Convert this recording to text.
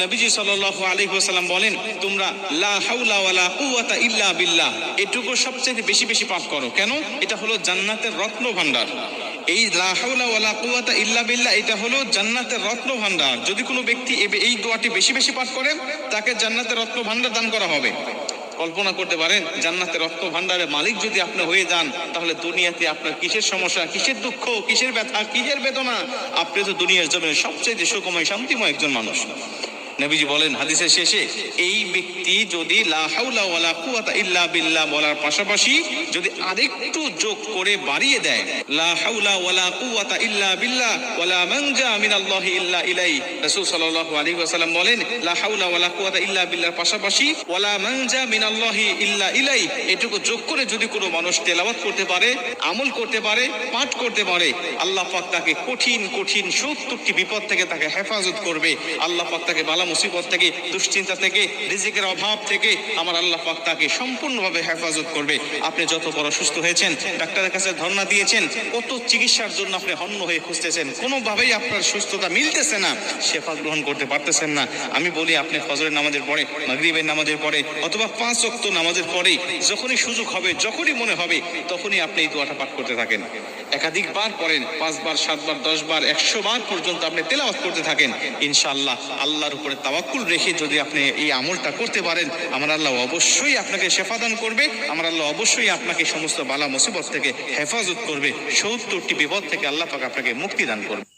নবীজি সাল্লাল্লাহু আলাইহি ওয়াসাল্লাম বলেন, তোমরা লা হাওলা ওয়ালা কুওয়াতা ইল্লা বিল্লাহ। এটুকু সবচেয়ে বেশি বেশি পাপ করো। কেন? এটা হলো জান্নাতের রত্ন ভান্ডার এই লা হাওলা ওয়ালা কুওয়াতা ইল্লা বিল্লাহ, এটা হলো জান্নাতের রত্ন ভান্ডার যদি কোনো ব্যক্তি এই দোয়াটি বেশি বেশি পাঠ করে তাকে জান্নাতের রত্ন ভান্ডার দান করা হবে। কল্পনা করতে পারেন, জান্নাতের রক্ত ভান্ডারের মালিক যদি আপনি হয়ে যান, তাহলে দুনিয়াতে আপনার কিসের সমস্যা, কিসের দুঃখ, কিসের ব্যথা, কিসের বেদনা? আপনি তো দুনিয়ার জমিনের সবচেয়ে সুখময়, শান্তিময় একজন মানুষ। নবীজি বলেন হাদিসের শেষে, এই ব্যক্তি যদি ইল্লা বিল্লাহ বলার পাশাপাশি যদি আরেকটু যোগ করে বাড়িয়ে দেয় ইল্লা বিল্লাহ যদি কোনো মানুষ তেলাওয়াত করতে পারে, আমল করতে পারে, পাঠ করতে পারে, আল্লাহ পাক তাকে কঠিন কঠিন বিপদ থেকে তাকে হেফাজত করবে, আল্লাহ তাকে মুসিবত থেকে, দুশ্চিন্তা থেকে, রিজিকের অভাব থেকে আমার আল্লাহ পাক তাকে সম্পূর্ণভাবে হেফাজত করবে। আপনি যত বড় সুস্থ হয়েছেন, ডাক্তারের কাছে ধর্ণা দিয়েছেন, কত চিকিৎসার জন্য আপনি হন্য হয়ে খুঁজতেছেন, কোনোভাবেই আপনার সুস্থতা মিলতেছে না, শেফা গ্রহণ করতে পারতেছেন না। আমি বলি, আপনি ফজরের নামাজের পরে, মাগরিবের নামাজের পরে, অথবা পাঁচ অক্ত নামাজের পরে যখনই সুযোগ হবে, যখনই মনে হবে, তখনই আপনি এই দোয়াটা পাঠ করতে থাকেন। একাধিকবার পড়েন, পাঁচবার, সাতবার, দশবার, একশো বার পর্যন্ত আপনি তেলাওয়াত করতে থাকেন। ইনশাআল্লাহ, আল্লাহর উপরে তাওয়াক্কুল রেখে যদি আপনি এই আমলটা করতে পারেন, আমার আল্লাহ অবশ্যই আপনাকে শেফাদান করবে, আমার আল্লাহ অবশ্যই আপনাকে সমস্ত বালা মুসিবত থেকে হেফাজত করবে, সত্তরটি বিপদ থেকে আল্লাহ পাক আপনাকে মুক্তি দান করবে।